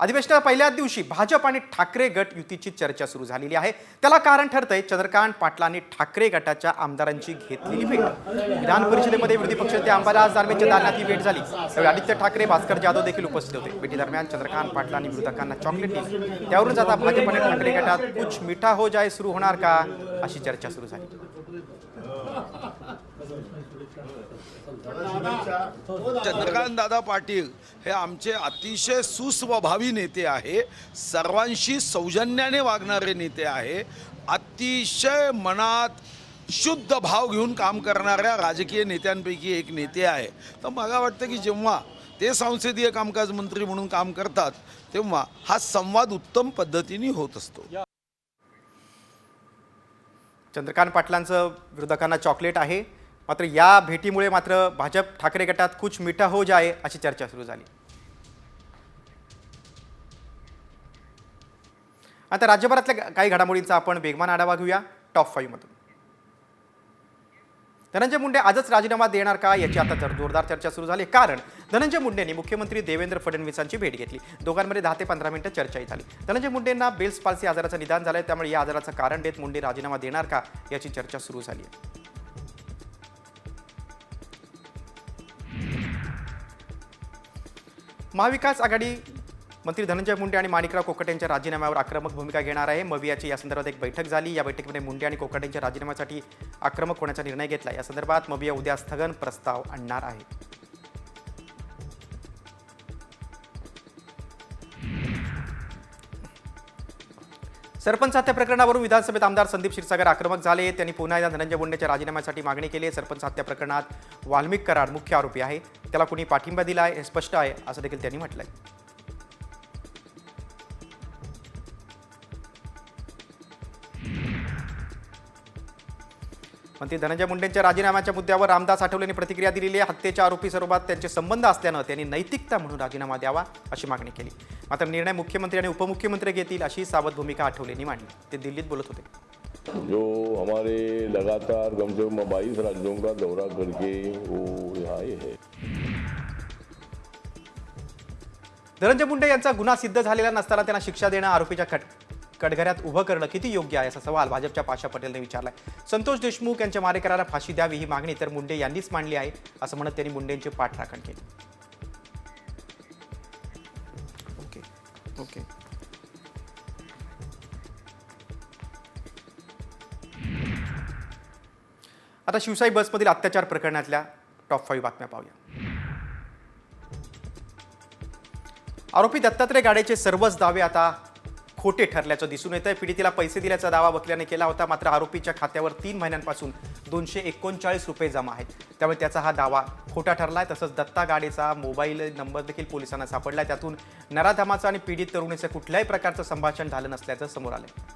अधिवेशनाच्या पहिल्याच दिवशी भाजप आणि ठाकरे गट युतीची चर्चा सुरू झालेली आहे. त्याला कारण ठरतंय चंद्रकांत पाटलांनी ठाकरे गटाच्या आमदारांची घेतलेली भेट. विधान परिषदेमध्ये विरोधी पक्षनेते अंबादास दानवेंच्या दालनात ही भेट झाली. त्यावेळी आदित्य ठाकरे भास्कर जाधव देखील उपस्थित होते. भेटीदरम्यान चंद्रकांत पाटलांनी विरोधकांना चॉकलेट दिली त्यावरून आता भाजप आणि ठाकरे गटात कुछ मिठा हो जाय सुरू होणार का? अशी चर्चा सुरू झाली. चंद्रकांत दादा पाटील हे आमचे अतिशय सुस्वभावी नेते आहे. सर्वांशी सौजन्याने वागणारे नेते आहे. अतिशय मनात शुद्ध भाव घेऊन काम करणाऱ्या राजकीय नेत्यांपैकी एक नेते आहे. तर मला वाटतं की जेव्हा ते संसदीय कामकाज मंत्री म्हणून काम करतात तेव्हा हा संवाद उत्तम पद्धतीने होत असतो. चंद्रकांत पाटलांचं विरोधकांना चॉकलेट आहे. मात्र या भेटीमुळे मात्र भाजप ठाकरे गटात कुछ मिठा हो जाय अशी चर्चा सुरू झाली. आता राज्यभरातल्या काही घडामोडींचा आपण वेगवान आढावा घेऊया. टॉप फाईव्हमधून धनंजय मुंडे आजच राजीनामा देणार का याची आता जर जोरदार चर्चा सुरू झाली. कारण धनंजय मुंडेंनी मुख्यमंत्री देवेंद्र फडणवीसांची भेट घेतली. दोघांमध्ये दहा ते पंधरा मिनिटं चर्चाही झाली. धनंजय मुंडेंना बेल्स पालसी आजाराचं निदान झालं त्यामुळे या आजाराचं कारण देत मुंडे राजीनामा देणार का याची चर्चा सुरू झाली आहे. महाविकास आघाडी मंत्री धनंजय मुंडे आणि माणिकराव कोकटे यांच्या राजीनाम्यावर आक्रमक भूमिका घेणार आहे. मवियाची या संदर्भात एक बैठक झाली. या बैठकीमध्ये मुंडे आणि कोकटे यांच्या राजीनाम्यासाठी आक्रमक होण्याचा निर्णय घेतला. या संदर्भात मविया उद्या स्थगन प्रस्ताव आणणार आहे सरपंच हत्या प्रकरणावरून विधानसभेत आमदार संदीप क्षीरसागर आक्रमक झाले. त्यांनी पुन्हा एकदा धनंजय मुंडेच्या राजीनाम्यासाठी मागणी केली. आहे सरपंच हत्या प्रकरणात वाल्मिक कराड मुख्य आरोपी आहे. त्याला कुणी पाठिंबा दिला आहे हे स्पष्ट आहे असं देखील त्यांनी म्हटलंय. मंत्री धनंजय मुंडेंच्या राजीनाम्याच्या मुद्द्यावर रामदास आठवलेंनी प्रतिक्रिया दिलेली आहे. हत्येच्या आरोपी स्वरूपात त्यांचे संबंध असल्यानं त्यांनी नैतिकता म्हणून राजीनामा द्यावा अशी मागणी केली. मात्र निर्णय मुख्यमंत्री आणि उपमुख्यमंत्री घेतील अशी सावध भूमिका आठवलेंनी मांडली. ते दिल्लीत बोलत होते. जो हमारे लगातार कम से कम बाईस राज्यों का दौरा करके वो यहाँ आए हैं। धनंजय मुंडे यांचा गुन्हा सिद्ध झालेला नसताना त्यांना शिक्षा देणं आरोपीच्या कट कटघऱ्यात उभं करणं किती योग्य आहे असा सवाल भाजपच्या पाशा पटेलने विचारलाय. संतोष देशमुख यांच्या मारेकराला फाशी द्यावी ही मागणी तर मुंडे यांनीच मांडली आहे असं म्हणत त्यांनी मुंडेंची पाठराखण केली. Okay okay. आता शिवसाई बसमधील अत्याचार प्रकरणातल्या टॉप फाईव्ह बातम्या पाहूया. आरोपी दत्तात्रय गाडेचे सर्वच दावे आता खोटे ठरल्याचं दिसून येत आहे पीडितेला पैसे दिल्याचा दावा वकिलाने केला होता. मात्र आरोपीच्या खात्यावर तीन महिन्यांपासून दोनशे एकोणचाळीस रुपये जमा आहेत. त्यामुळे त्याचा हा दावा खोटा ठरलाय. तसंच दत्ता गाडेचा मोबाईल नंबर देखील पोलिसांना सापडला त्यातून नराधमाचं आणि पीडित तरुणीचं कुठल्याही प्रकारचं संभाषण झालं नसल्याचं समोर आलंय.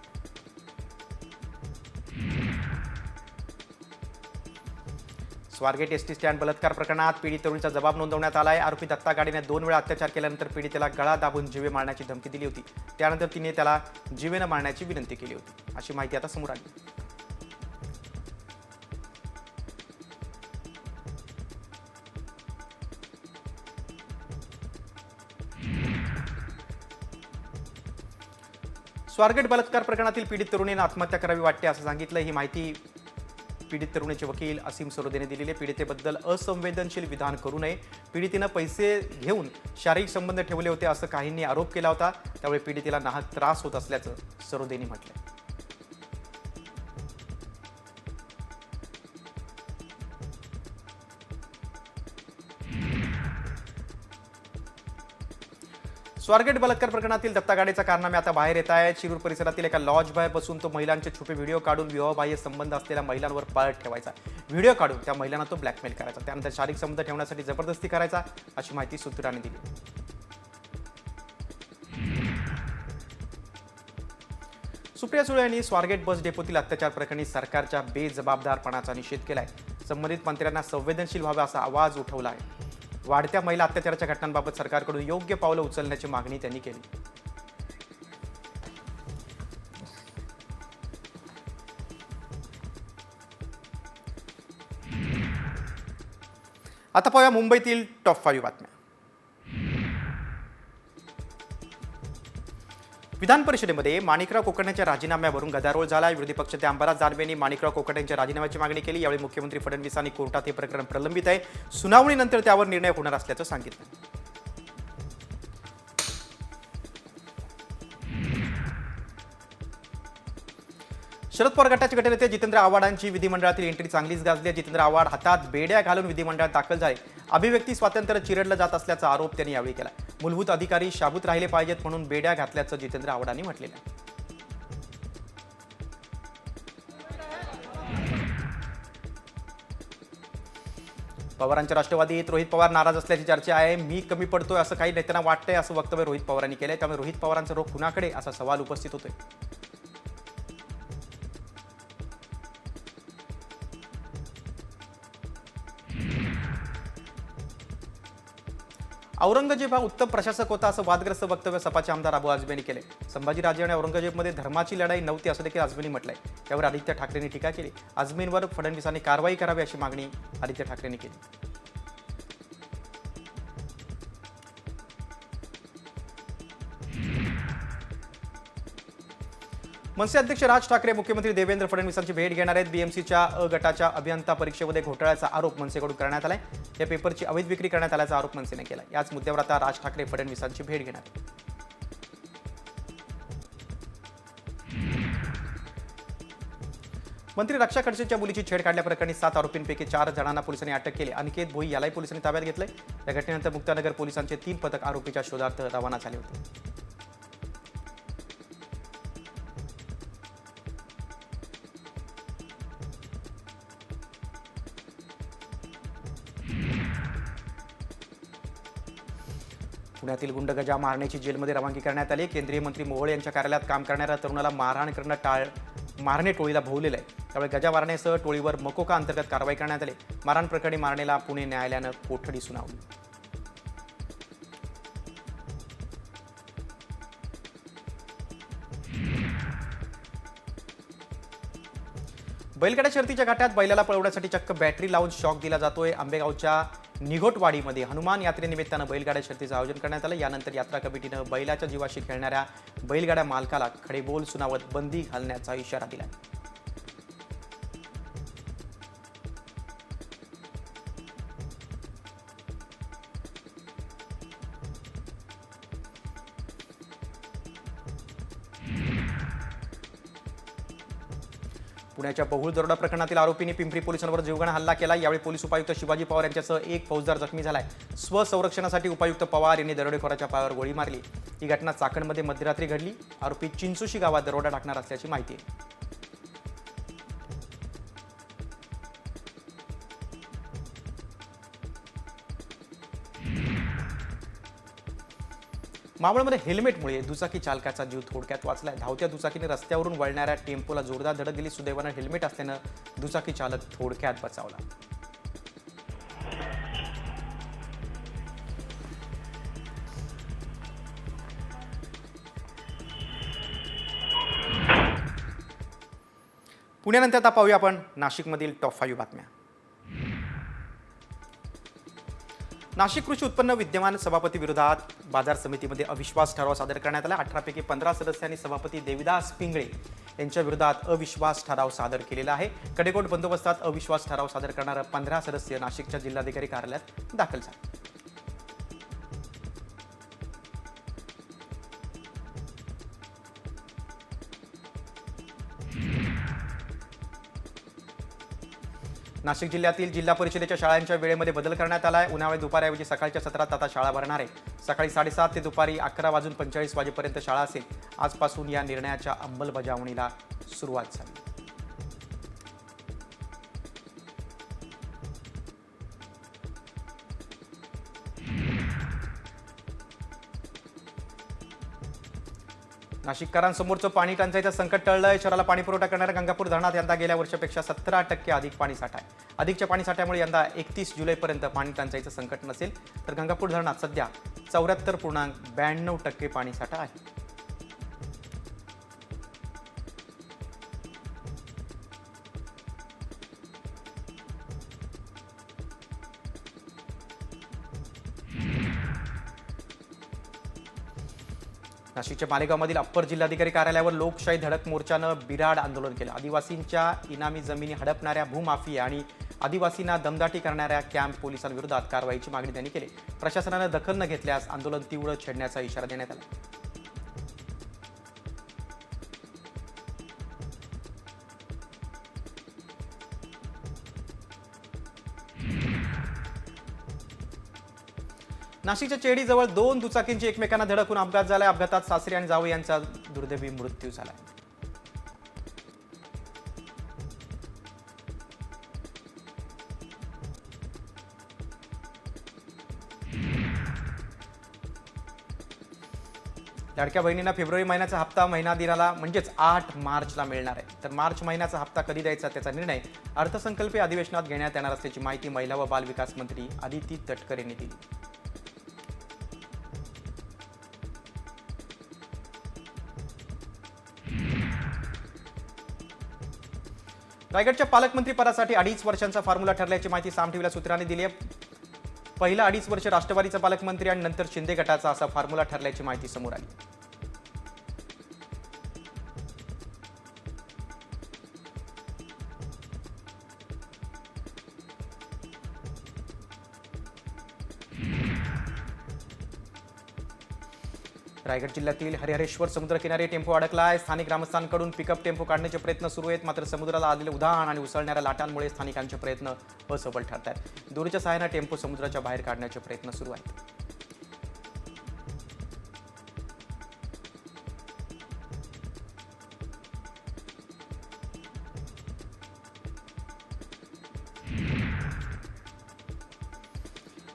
स्वारगेट एस टी स्टँड बलात्कार प्रकरणात पीडित तरुणीचा जबाब नोंदवण्यात आला आहे आरोपी दत्ता गाडीने दोन वेळा अत्याचार केल्यानंतर पीडितेला गळा दाबून जीवे मारण्याची धमकी दिली होती. त्यानंतर तिने त्याला जीवेनं मारण्याची विनंती केली होती. अशी माहिती आता समोर आली. स्वारगेट बलात्कार प्रकरणातील पीडित तरुणीने आत्महत्या करावी वाटते असं सांगितलं. ही माहिती पीडित तरुणीचे वकील असीम सरोदेने दिलेले पीडितेबद्दल असंवेदनशील विधान करू नये. पीडितीनं पैसे घेऊन शारीरिक संबंध ठेवले होते असं काहींनी आरोप केला होता. त्यामुळे पीडितेला नाहक त्रास होत असल्याचं सरोदेनी म्हटलं स्वारगेट बलात्कार प्रकरणातील दत्तागाडीचा कारनामे आता बाहेर येत आहे शिरूर परिसरातील एका लॉज बाहेर बसून तो महिलांचे छोटे व्हिडिओ काढून विवाहबाह्य संबंध असलेल्या महिलांवर पाळत ठेवायचा. व्हिडिओ काढून त्या महिलांना तो ब्लॅकमेल करायचा. त्यानंतर शारीरिक संबंध ठेवण्यासाठी जबरदस्ती करायचा अशी माहिती सूत्रांनी दिली. सुप्रिया सुळे यांनी स्वारगेट बस डेपोतील अत्याचार प्रकरणी सरकारच्या बेजबाबदारपणाचा निषेध आहे संबंधित मंत्र्यांना संवेदनशील व्हावा असा आवाज उठवला आहे. वाढत्या महिला अत्याचाराच्या घटनांबाबत सरकारकडून योग्य पावलं उचलण्याची मागणी त्यांनी केली. आता पाहूया मुंबईतील टॉप फाईव्ह बातम्या. विधान परिषदेमध्ये माणिकराव कोकणेच्या राजीनाम्यावरून गदारोळ झाला विरोधी पक्षाचे आमदार दानवे यांनी माणिकराव कोकटेंच्या राजीनाम्याची मागणी केली. यावेळी मुख्यमंत्री फडणवीसांनी कोर्टात हे प्रकरण प्रलंबित आहे. सुनावणीनंतर त्यावर निर्णय होणार असल्याचं सांगितलं. शरद पवार गटाचे गटनेते जितेंद्र आव्हाडांची विधिमंडळातील एंट्री चांगलीच गाजली. जितेंद्र आव्हाड हातात बेड्या घालून विधिमंडळात दाखल झाले. अभिव्यक्ती स्वातंत्र्य चिरडलं जात असल्याचा आरोप त्यांनी यावेळी केला. मूलभूत अधिकारी शाबूत राहिले पाहिजेत म्हणून बेड्या घातल्याचं जितेंद्र आव्हाडांनी म्हटलेलं आहे. पवारांच्या राष्ट्रवादीत रोहित पवार नाराज असल्याची चर्चा आहे. मी कमी पडतोय असं काही नेत्यांना वाटतंय असं वक्तव्य रोहित पवारांनी केलंय. त्यामुळे रोहित पवारांचा रोख कुणाकडे? असा सवाल उपस्थित होतोय. औरंगजेब हा उत्तम प्रशासक होता असं वादग्रस्त वक्तव्य सपाचे आमदार अबू आजमेनी केले. संभाजीराजे आणि औरंगजेबमध्ये धर्माची लढाई नव्हती असं देखील आजमेनी म्हटलंय. त्यावर आदित्य ठाकरेंनी टीका केली. आजमीनवर फडणवीसांनी कारवाई करावी अशी मागणी आदित्य ठाकरेंनी केली. मनसे अध्यक्ष राज ठाकरे मुख्यमंत्री देवेंद्र फडणवीसांची भेट घेणार आहेत. बीएमसीच्या अ गटाच्या अभियंता परीक्षेमध्ये घोटाळ्याचा आरोप मनसेकडून करण्यात आलाय. या पेपरची अवैध विक्री करण्यात आल्याचा आरोप मनसेने केला याच मुद्द्यावर आता राज ठाकरे फडणवीसांची भेट घेणार आहेत. मंत्री रक्षा खडसेच्या मुलीची छेड काढल्याप्रकरणी सात आरोपींपैकी चार जणांना पोलिसांनी अटक केली. अनिकेत भोई यालाही पोलिसांनी ताब्यात घेतलंय. या घटनेनंतर मुक्तानगर पोलिसांचे तीन पथक आरोपीच्या शोधार्थ रवाना झाले होते. पुण्यातील गुंड गजा मारण्याची जेलमध्ये रवानगी करण्यात आली. केंद्रीय मंत्री मोहोळ यांच्या कार्यालयात काम करणाऱ्या तरुणाला मारहाण करणं टाळ मारणे टोळीला भोवलेलं आहे. त्यामुळे गजा मारण्यासह टोळीवर मकोका अंतर्गत कारवाई करण्यात आली. मारहाण प्रकरणी मारणेला पुणे न्यायालयानं कोठडी सुनावली. बैलगाड्या शर्तीच्या घाटात बैलाला पळवण्यासाठी चक्क बॅटरी लावून शॉक दिला जातोय. आंबेगावच्या निघोटवाडीमध्ये हनुमान यात्रेनिमित्तानं बैलगाड्या शर्तीचं आयोजन करण्यात आलं. यानंतर यात्रा कमिटीनं बैलाच्या जीवाशी खेळणाऱ्या बैलगाड्या मालकाला खडेबोल सुनावत बंदी घालण्याचा इशारा दिला. पुण्याच्या बहुळ दरोडा प्रकरणातील आरोपींनी पिंपरी पोलिसांवर जीवघेणा हल्ला केला. यावेळी पोलीस उपायुक्त शिवाजी पवार यांच्यासह एक फौजदार जखमी झालाय. स्वसंरक्षणासाठी उपायुक्त पवार यांनी दरोडेखोराच्या पायावर गोळी मारली. ही घटना चाकणमध्ये मध्यरात्री घडली. आरोपी चिंचोशी गावात दरोडा टाकणार असल्याची माहिती आहे. मावळमध्ये हेल्मेटमुळे दुचाकी चालकाचा जीव थोडक्यात वाचलाय. धावत्या दुचाकीने रस्त्यावरून वळणाऱ्या टेम्पोला जोरदार धडक दिली. सुदैवानं हेल्मेट असल्यानं दुचाकी चालक थोडक्यात बचावला. पुण्यानंतर आता पाहूया आपण नाशिकमधील टॉप फाईव्ह बातम्या. नाशिक कृषी उत्पन्न विद्यमान सभापती विरोधात बाजार समितीमध्ये अविश्वास ठराव सादर करण्यात आला. अठरापैकी पंधरा सदस्यांनी सभापती देविदास पिंगळे यांच्या विरोधात अविश्वास ठराव सादर केलेला आहे. कडेकोट बंदोबस्तात अविश्वास ठराव सादर करणारं पंधरा सदस्य नाशिकच्या जिल्हाधिकारी कार्यालयात दाखल झाले. नाशिक जिल्ह्यातील जिल्हा परिषदेच्या शाळांच्या वेळेमध्ये बदल करण्यात आला आहे उन्हाळी दुपारऐवजी सकाळच्या सत्रात आता शाळा भरणार आहे. सकाळी साडेसात ते दुपारी अकरा वाजून पंचेचाळीस वाजेपर्यंत शाळा असेल. आजपासून या निर्णयाच्या अंमलबजावणीला सुरुवात झाली. नाशिककरांसमोरचं पाणी टंचाईचं संकट टळलंय. शहराला पाणी पुरवठा करणाऱ्या गंगापूर धरणात यंदा गेल्या वर्षापेक्षा सतरा टक्के अधिक पाणी साठा आहे. अधिकच्या पाणी साठ्यामुळे यंदा एकतीस जुलैपर्यंत पाणी टंचाईचं संकट नसेल तर गंगापूर धरणात सध्या चौऱ्याहत्तर पूर्णांक ब्याण्णव टक्के पाणी साठा आहे. नाशिकच्या मालेगावमधील अप्पर जिल्हाधिकारी कार्यालयावर लोकशाही धडक मोर्चानं बिराड आंदोलन केलं. आदिवासींच्या इनामी जमिनी हडपणाऱ्या भूमाफिया आणि आदिवासींना दमदाटी करणाऱ्या कॅम्प पोलिसांविरोधात कारवाईची मागणी त्यांनी केली. प्रशासनानं दखल न घेतल्यास आंदोलन तीव्र छेडण्याचा इशारा देण्यात आला. नाशिकच्या चेडीजवळ दोन दुचाकींची एकमेकांना धडकून अपघात झालाय. अपघातात सासरी आणि जावई यांचा दुर्दैवी मृत्यू झालाय. लाडक्या बहिणींना फेब्रुवारी महिन्याचा हप्ता महिना दिनाला म्हणजेच आठ मार्चला मिळणार आहे. तर मार्च महिन्याचा हप्ता कधी द्यायचा त्याचा निर्णय अर्थसंकल्पीय अधिवेशनात घेण्यात येणार असल्याची माहिती महिला व बाल विकास मंत्री आदिती तटकर यांनी दिली. रायगडच्या पालकमंत्री पदासाठी अडीच वर्षांचा फॉर्म्युला ठरल्याची माहिती साम टीव्हीला सूत्रांनी दिली आहे. पहिला अडीच वर्ष राष्ट्रवादीचा पालकमंत्री आणि नंतर शिंदे गटाचा असा फॉर्म्युला ठरल्याची माहिती समोर आली. रायगड जिल्ह्यातील हरिहरेश्वर समुद्रकिनारी टेम्पो अडकला आहे स्थानिक ग्रामस्थांकडून पिकअप टेम्पो काढण्याचे प्रयत्न सुरू आहेत. मात्र समुद्राला आलेले उधाण आणि उसळणाऱ्या लाटांमुळे स्थानिकांचे प्रयत्न असफल ठरत आहेत दोरीच्या सहाय्यानं टेम्पो समुद्राच्या बाहेर काढण्याचे प्रयत्न सुरू आहेत.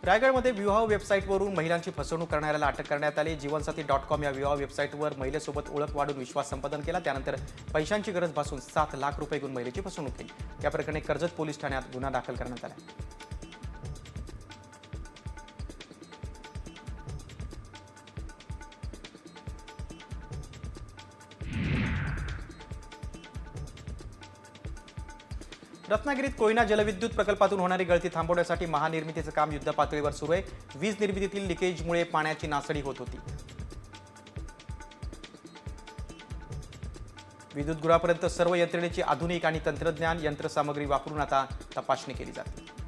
रायगडमध्ये विवाह वेबसाईटवरून महिलांची फसवणूक करणाऱ्याला अटक करण्यात आली. जीवनसाथी डॉट कॉम या विवाह वेबसाईटवर महिलेसोबत ओळख वाढून विश्वास संपादन केला. त्यानंतर पैशांची गरज भासून सात लाख रुपये घेऊन महिलेची फसवणूक केली. या प्रकरणी कर्जत पोलीस ठाण्यात गुन्हा दाखल करण्यात आला. रत्नागिरीत कोयना जलविद्युत प्रकल्पातून होणारी गळती थांबवण्यासाठी महानिर्मितीचं काम युद्धपातळीवर सुरू आहे. वीज निर्मितीतील लिकेजमुळे पाण्याची नासडी होत होती. विद्युतगृहापर्यंत सर्व यंत्रणेची आधुनिक आणि तंत्रज्ञान यंत्रसामग्री वापरून आता तपासणी केली जाते.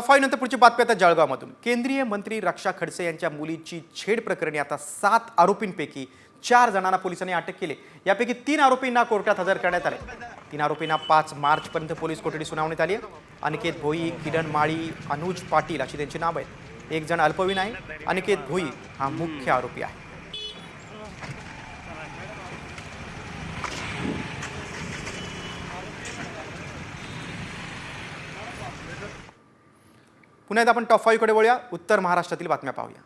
टॉप नंतर पुढची बातमी आता जळगावमधून. केंद्रीय मंत्री रक्षा खडसे यांच्या मुलीची छेड प्रकरणी आता सात आरोपींपैकी चार जणांना पोलिसांनी अटक केली. यापैकी तीन आरोपींना कोर्टात हजर करण्यात आले. तीन आरोपींना पाच मार्चपर्यंत पोलीस कोठडी सुनावण्यात आली आहे. अनिकेत भोई किरण माळी अनुज पाटील अशी त्यांची नावं आहेत. एक जण अल्पवीन आहे. अनिकेत भोई हा मुख्य आरोपी आहे. पुन्हा एकदा आपण टॉप फाईव्हकडे वळूया. उत्तर महाराष्ट्रातील बातम्या पाहूया.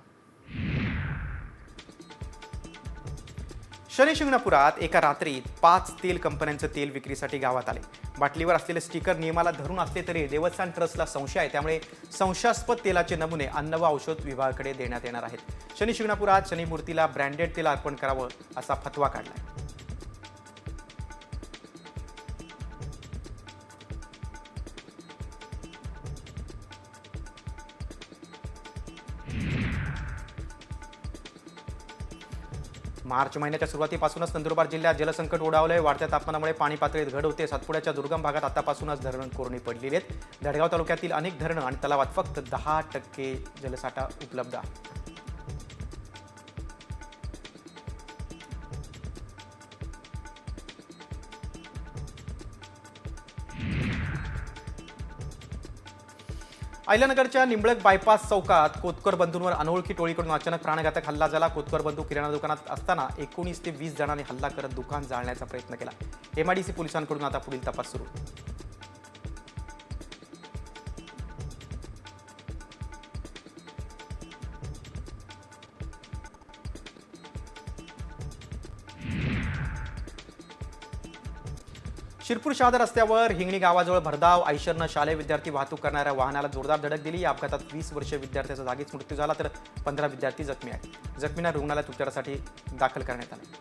शनिशिंगणापुरात एका रात्रीत पाच तेल कंपन्यांचं तेल विक्रीसाठी गावात आले. बाटलीवर असलेले स्टिकर नियमाला धरून असले तरी देवस्थान ट्रस्टला संशय आहे. त्यामुळे संशयास्पद तेलाचे नमुने अन्न व औषध विभागाकडे देण्यात येणार आहेत. शनिशिंगणापुरात शनिमूर्तीला ब्रँडेड तेल अर्पण करावं असा फतवा काढला आहे मार्च महिन्याच्या सुरुवातीपासूनच नंदुरबार जिल्ह्यात जलसंकट ओढावलंय. वाढत्या तापमानामुळे पाणी पातळीत घट होते. सातपुड्याच्या दुर्गम भागात आतापासूनच धरणं कोरणी पडलेली आहेत. धडगाव तालुक्यातील अनेक धरणं आणि तलावात फक्त दहा टक्के जलसाठा उपलब्ध आहे. अहिल्यानगरच्या निंबळक बायपास चौकात कोतकर बंधूंवर अनोळखी टोळीकडून अचानक प्राणघातक हल्ला झाला. कोतकर बंधू किराणा दुकानात असताना एकोणीस ते वीस जणांनी हल्ला करत दुकान जाळण्याचा प्रयत्न केला. एमआयडीसी पोलिसांकडून आता पुढील तपास सुरू. शिरपूर शहादा रस्त्यावर हिंगणी गावाजवळ भरधाव आयशरनं शालेय विद्यार्थी वाहतूक करणाऱ्या वाहनाला जोरदार धडक दिली. या अपघातात वीस वर्षीय विद्यार्थ्याचा जागीच मृत्यू झाला तर पंधरा विद्यार्थी जखमी आहेत. जखमींना रुग्णालयात उपचारासाठी दाखल करण्यात आले.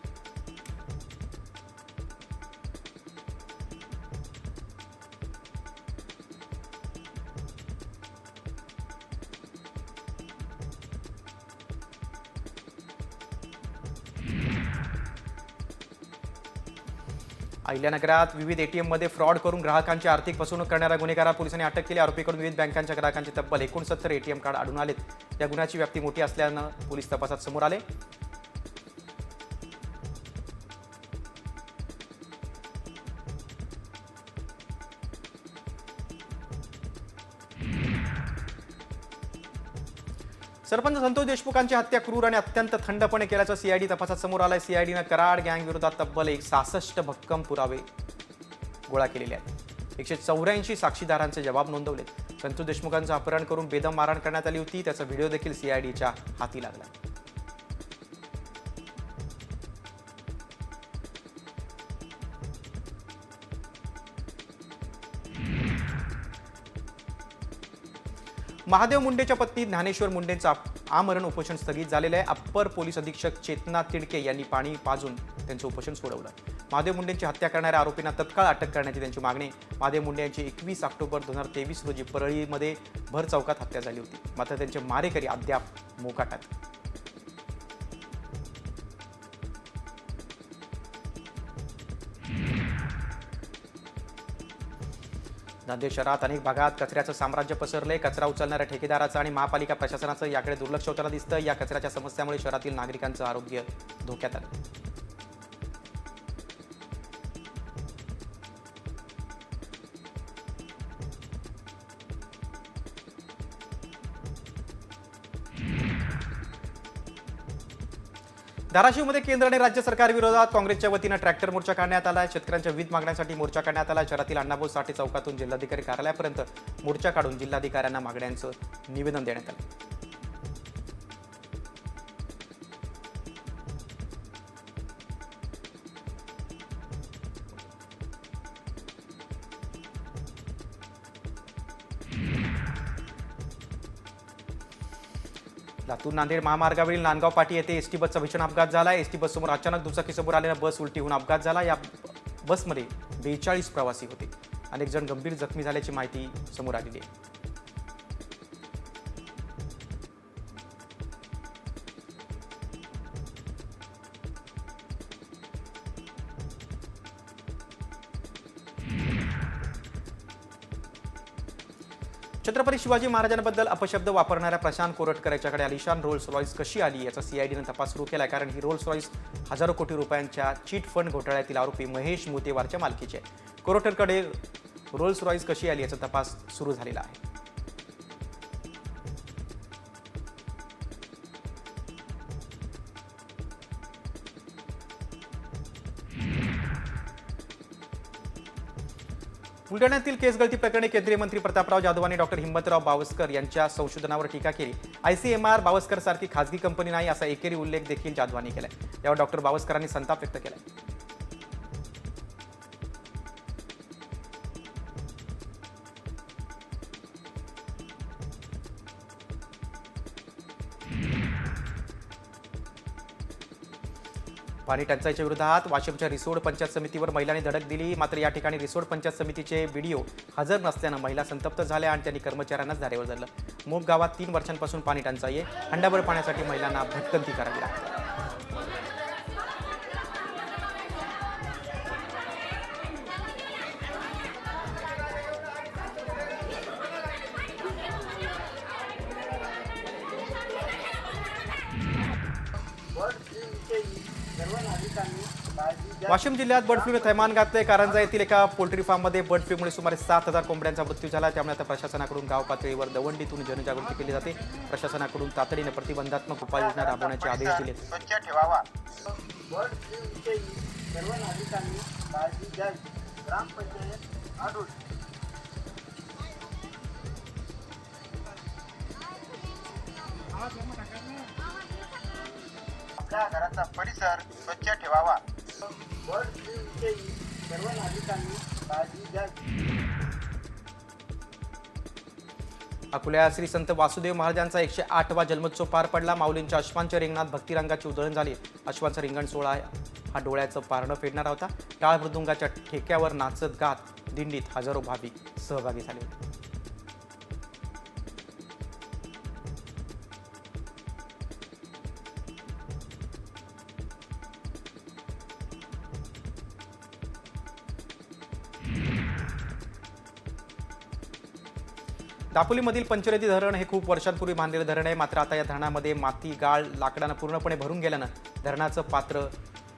अहिल्यानगरात विविध एटीएममध्ये फ्रॉड करून ग्राहकांची आर्थिक फसवणूक करणाऱ्या गुन्हेगारा पोलिसांनी अटक केली. आरोपीकडून विविध बँकांच्या ग्राहकांचे तब्बल एकोणसत्तर एटीएम कार्ड आढळून आलेत. या गुन्ह्याची व्याप्ती मोठी असल्यानं पोलीस तपासात समोर आले. सरपंच संतोष देशमुखांची हत्या क्रूर आणि अत्यंत थंडपणे केल्याचं सीआयडी तपासात समोर आलंय. सीआयडीनं कराड गँग विरोधात तब्बल एक सहासष्ट भक्कम पुरावे गोळा केलेले आहेत. एकशे चौऱ्याऐंशी साक्षीदारांचे जबाब नोंदवले संतोष देशमुखांचं अपहरण करून बेदम मारहाण करण्यात आली होती. त्याचा व्हिडिओ देखील सीआयडीच्या हाती लागला. महादेव मुंडेच्या पत्नी ज्ञानेश्वर मुंडेंचं आमरण उपोषण स्थगित झालेलं आहे. अप्पर पोलीस अधीक्षक चेतना तिडके यांनी पाणी पाजून त्यांचं उपोषण सोडवलं. महादेव मुंडेंची हत्या करणाऱ्या आरोपींना तत्काळ अटक करण्याची त्यांची मागणी. महादेव मुंडे यांची एकवीस ऑक्टोबर दोन हजार तेवीस रोजी परळीमध्ये भर चौकात हत्या झाली होती. मात्र त्यांचे मारेकरी अद्याप मोकाटात. नांदेड शहरात अनेक भागात कचऱ्याचं साम्राज्य पसरले कचरा उचलणाऱ्या ठेकेदाराचं आणि महापालिका प्रशासनाचं याकडे दुर्लक्ष होताना दिसतं या कचऱ्याच्या समस्यामुळे शहरातील नागरिकांचं आरोग्य धोक्यात आलं. धाराशिवमध्ये केंद्र आणि राज्य सरकार विरोधात काँग्रेसच्या वतीनं ट्रॅक्टर मोर्चा काढण्यात आला शेतकऱ्यांच्या विविध मागण्यांसाठी मोर्चा काढण्यात आला शहरातील अण्णाभाऊ साठे चौकातून जिल्हाधिकारी कार्यालयापर्यंत मोर्चा काढून जिल्हाधिकाऱ्यांना मागण्यांचं निवेदन देण्यात आलं. लातूर नांदेड महामार्गावरील नांदगाव पाटी येथे एसटी बसचा भीषण अपघात झाला. एसटी बससमोर अचानक दुचाकीसमोर आलेल्या बस उलटी होऊन अपघात झाला. या बसमध्ये बेचाळीस प्रवासी होते. अनेक जण गंभीर जखमी झाल्याची माहिती समोर आलेली आहे. छत्रपती शिवाजी महाराजांबद्दल अपशब्द वापरणाऱ्या प्रशांत कोरटकर याच्याकडे आलिशान रोल्स रॉईस कशी आली याचा सीआयडीनं तपास सुरू केला कारण ही रोल्स रॉईस हजारो कोटी रुपयांच्या चीट फंड घोटाळ्यातील आरोपी महेश मोतेवारच्या मालकीचे. आहे कोरटकरकडे रोल्स रॉईस कशी आली याचा तपास सुरू झालेला आहे. बुलढाण्यातील केस गळती प्रकरणी केंद्रीय मंत्री प्रतापराव जाधव आणि डॉक्टर हिंमतराव बावस्कर यांच्या संशोधनावर टीका केली. आयसीएमआर बावस्कर सारखी खासगी कंपनी नाही असा एकेरी उल्लेख देखील जाधवांनी केलाय. यावर डॉक्टर बावस्करांनी संताप व्यक्त केलाय. पाणी टंचाईच्या विरोधात वाशिमच्या रिसोड पंचायत समितीवर महिलांनी धडक दिली. मात्र या ठिकाणी रिसोड पंचायत समितीचे व्हिडिओ हजर नसल्यानं महिला संतप्त झाल्या आणि त्यांनी कर्मचाऱ्यांनाच धारेवर धरलं. मूग गावात तीन वर्षांपासून पाणी टंचाई आहे. हंडाभर पाण्यासाठी महिलांना भटकंती करावी लागते. वाशिम जिल्ह्यात बर्ड फ्लूने थैमान घातले. कारंजा येथील एका पोल्ट्री फार्ममध्ये बर्ड फ्लूमुळे सुमारे सात हजार कोंबड्यांचा मृत्यू झाला. त्यामुळे आता प्रशासनाकडून गाव पातळीवर दवंडीतून जनजागृती केली जाते. प्रशासनाकडून तातडीने प्रतिबंधात्मक उपाययोजना राबवण्याचे आदेश दिले. स्वच्छ ठेवावा. बर्ड फ्लूविषयी सर्व नागरिकांनी काळजी घ्यावी. ग्रामपंचायत आढळून आपल्या घराचा परिसर स्वच्छ ठेवावा. बर्ड सर्व नागरिकांनी काळजी घ्यावी अकोल्या श्री संत वासुदेव महाराजांचा एकशे आठवा जन्मोत्सव पार पडला. माऊलींच्या अश्वांच्या रिंगणात भक्तिरंगाची उधळण झाली. अश्वांचा रिंगण सोहळा हा डोळ्याचं पारणं फेडणारा होता. टाळ मृदुंगाच्या ठेक्यावर नाचत गात दिंडीत हजारो भाविक सहभागी झाले होते. दापोलीमधील पंचरथी धरण हे खूप वर्षांपूर्वी बांधलेलं धरण आहे. मात्र आता या धरणामध्ये माती गाळ लाकडानं पूर्णपणे भरून गेल्यानं धरणाचं पात्र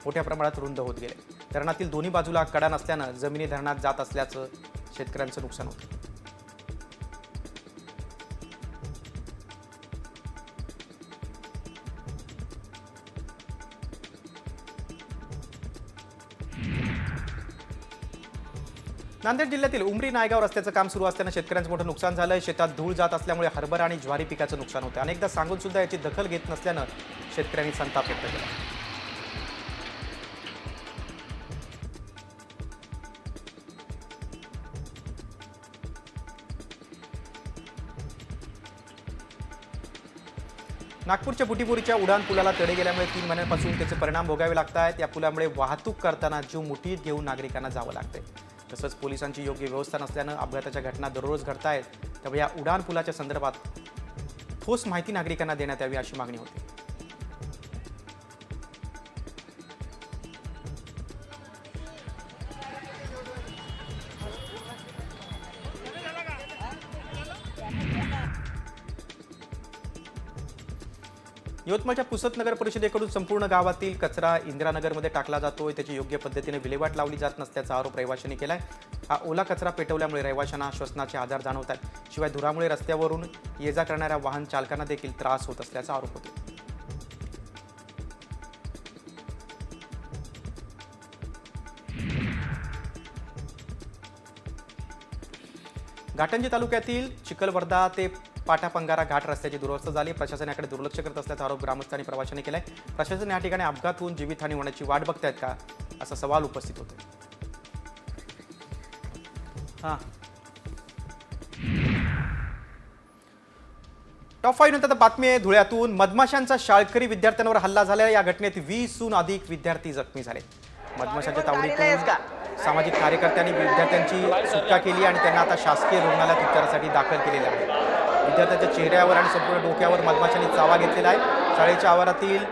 मोठ्या प्रमाणात रुंद होत गेले धरणातील दोन्ही बाजूला कडा नसल्यानं जमिनी धरणात जात असल्याचं शेतकऱ्यांचं नुकसान होतं. नांदेड जिल्ह्यातील उमरी नायगाव रस्त्याचं काम सुरू असल्यानं शेतकऱ्यांचं मोठं नुकसान झालंय. शेतात धूळ जात असल्यामुळे हरभरा आणि ज्वारी पिकाचं नुकसान होतं अनेकदा सांगून सुद्धा याची दखल घेत नसल्यानं शेतकऱ्यांनी संताप व्यक्त केला. नागपूरच्या बुटीपुरीच्या उडान पुलाला तडे गेल्यामुळे तीन महिन्यांपासून त्याचे परिणाम भोगावे लागत आहेत या पुलामुळे वाहतूक करताना जीव मुठीत घेऊन नागरिकांना जावं लागते तसंच पोलिसांची योग्य व्यवस्था नसल्यानं अपघाताच्या घटना दररोज घडत आहेत त्यामुळे या उडान पुलाच्या संदर्भात ठोस माहिती नागरिकांना देण्यात यावी अशी मागणी होती. यवतमाळच्या पुसत नगर परिषदेकडून संपूर्ण गावातील कचरा इंदिरानगरमध्ये टाकला जातोय. त्याची योग्य पद्धतीने विल्हेवाट लावली जात नसल्याचा आरोप रहिवाशांनी केलाय. हा ओला कचरा पेटवल्यामुळे रहिवाशांना श्वसनाचे आजार जाणवत आहेत. शिवाय धुरामुळे रस्त्यावरून ये जा करणाऱ्या वाहन चालकांना देखील त्रास होत असल्याचा आरोप होतो घाटंजी तालुक्यातील चिखलवर्धा ते पाटापंगारा घाट रस्त्याची दुरवस्था झाली. प्रशासन याकडे दुर्लक्ष करत असल्याचा आरोप ग्रामस्थांनी प्रवाशांनी केलाय. प्रशासन या ठिकाणी अपघात होऊन जीवितहानी होण्याची वाट बघतायत का? असा सवाल उपस्थित होतो हां. टॉप फाईव्ह नंतर बातमी आहे धुळ्यातून. मधमाशांचा शाळकरी विद्यार्थ्यांवर हल्ला झाला या घटनेत वीसहून अधिक विद्यार्थी जखमी झाले. मधमाशांच्या तावडीतून सामाजिक कार्यकर्त्यांनी विद्यार्थ्यांची सुटका केली आणि त्यांना आता शासकीय रुग्णालयात उपचारासाठी दाखल केलेले आहे. विद्यार्थ्यांच्या चेहऱ्यावर आणि संपूर्ण डोक्यावर मधमाशांनी चावा घेतलेला आहे. शाळेच्या आवारातील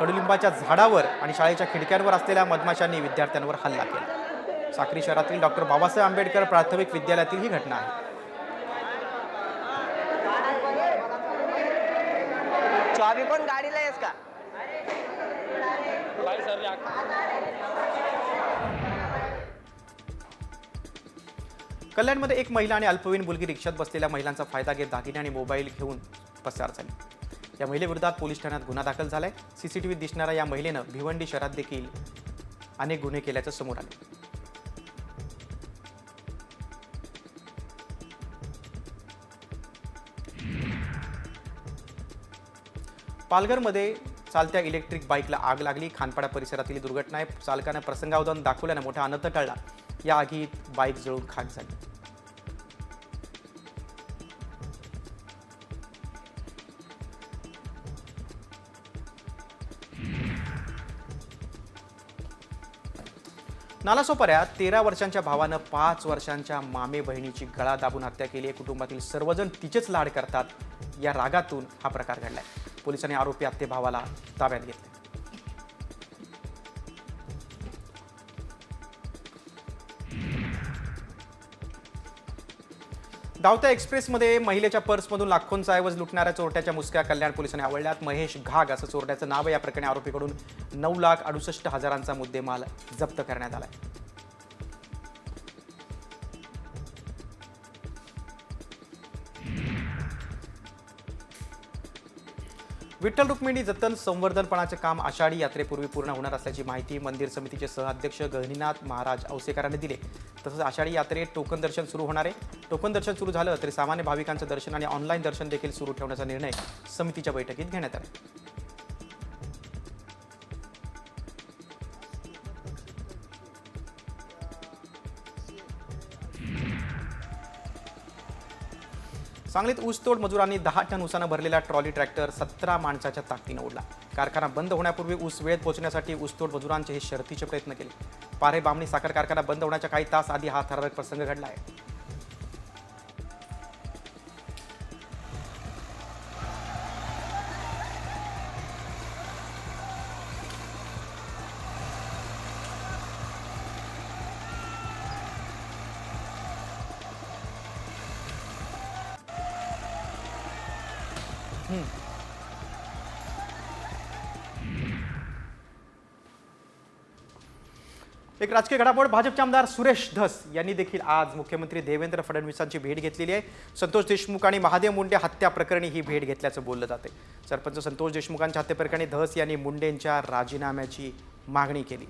कडुलिंबाच्या झाडावर आणि शाळेच्या खिडक्यांवर असलेल्या मधमाशांनी विद्यार्थ्यांवर हल्ला केला. साक्री शहरातील डॉक्टर बाबासाहेब आंबेडकर प्राथमिक विद्यालयातील ही घटना आहे. चावी गाडीला आहेस का? कल्याणमध्ये एक महिला आणि अल्पवयीन मुलगी रिक्षात बसलेल्या महिलांचा फायदा घेत दागिने आणि मोबाईल घेऊन पसार झाली. या महिलेविरोधात पोलीस ठाण्यात गुन्हा दाखल झाला आहे सी सी टी व्ही दिसणाऱ्या या महिलेनं भिवंडी शहरात देखील अनेक गुन्हे केल्याचं समोर आले. पालघरमध्ये चालत्या इलेक्ट्रिक बाईकला आग लागली. खानपाडा परिसरातील दुर्घटना आहे. चालकानं प्रसंगावधान दाखवल्यानं मोठा अनर्थ टळला. या आगीत बाईक जळून खाक झाली. नालासोपाऱ्यात तेरा वर्षांच्या भावानं पाच वर्षांच्या मामे बहिणीची गळा दाबून हत्या केली. आहे कुटुंबातील सर्वजण तिचेच लाड करतात. या रागातून हा प्रकार घडलाय. पोलिसांनी आरोपी आत्ते भावाला ताब्यात घेतले धावत्या एक्सप्रेसमध्ये महिलेच्या पर्समधून लाखोंचा ऐवज लुटणाऱ्या चोरट्याच्या मुसक्या कल्याण पोलिसांनी आवडल्यात. महेश घाग असं चोरट्याचं नाव आहे. या प्रकरणी आरोपीकडून नऊ लाख अडुसष्ट हजारांचा मुद्देमाल जप्त करण्यात आलाय. विठ्ठल रुक्मिणी जतन संवर्धनपणाचे काम आषाढी यात्रेपूर्वी पूर्ण होणार असल्याची माहिती मंदिर समितीचे सहअध्यक्ष गहिनीनाथ महाराज औसेकरांनी दिले. तसंच आषाढी यात्रेत टोकन दर्शन सुरू होणार आहे. टोकन दर्शन सुरू झालं तरी सामान्य भाविकांचं दर्शन आणि ऑनलाईन दर्शन देखील सुरू ठेवण्याचा निर्णय समितीच्या बैठकीत घेण्यात आला. सांगलीत ऊसतोड मजुरांनी दहा टन ऊसानं भरलेला ट्रॉली ट्रॅक्टर सतरा माणसाच्या ताकदीनं ओढला. कारखाना बंद होण्यापूर्वी ऊस वेळेत पोहोचण्यासाठी ऊसतोड मजुरांचे हे शर्थीचे प्रयत्न केले. पारे बामणी साखर कारखाना बंद होण्याच्या काही तास आधी हा थरारक प्रसंग घडला आहे. एक राजकीय घडामोड. भाजपचे आमदार सुरेश धस यांनी देखील आज मुख्यमंत्री देवेंद्र फडणवीसांची भेट घेतलेली आहे. संतोष देशमुख आणि महादेव मुंडे हत्या प्रकरणी ही भेट घेतल्याचं बोललं जाते सरपंच संतोष देशमुखांच्या हत्येप्रकरणी धस यांनी मुंडेंच्या राजीनाम्याची मागणी केली.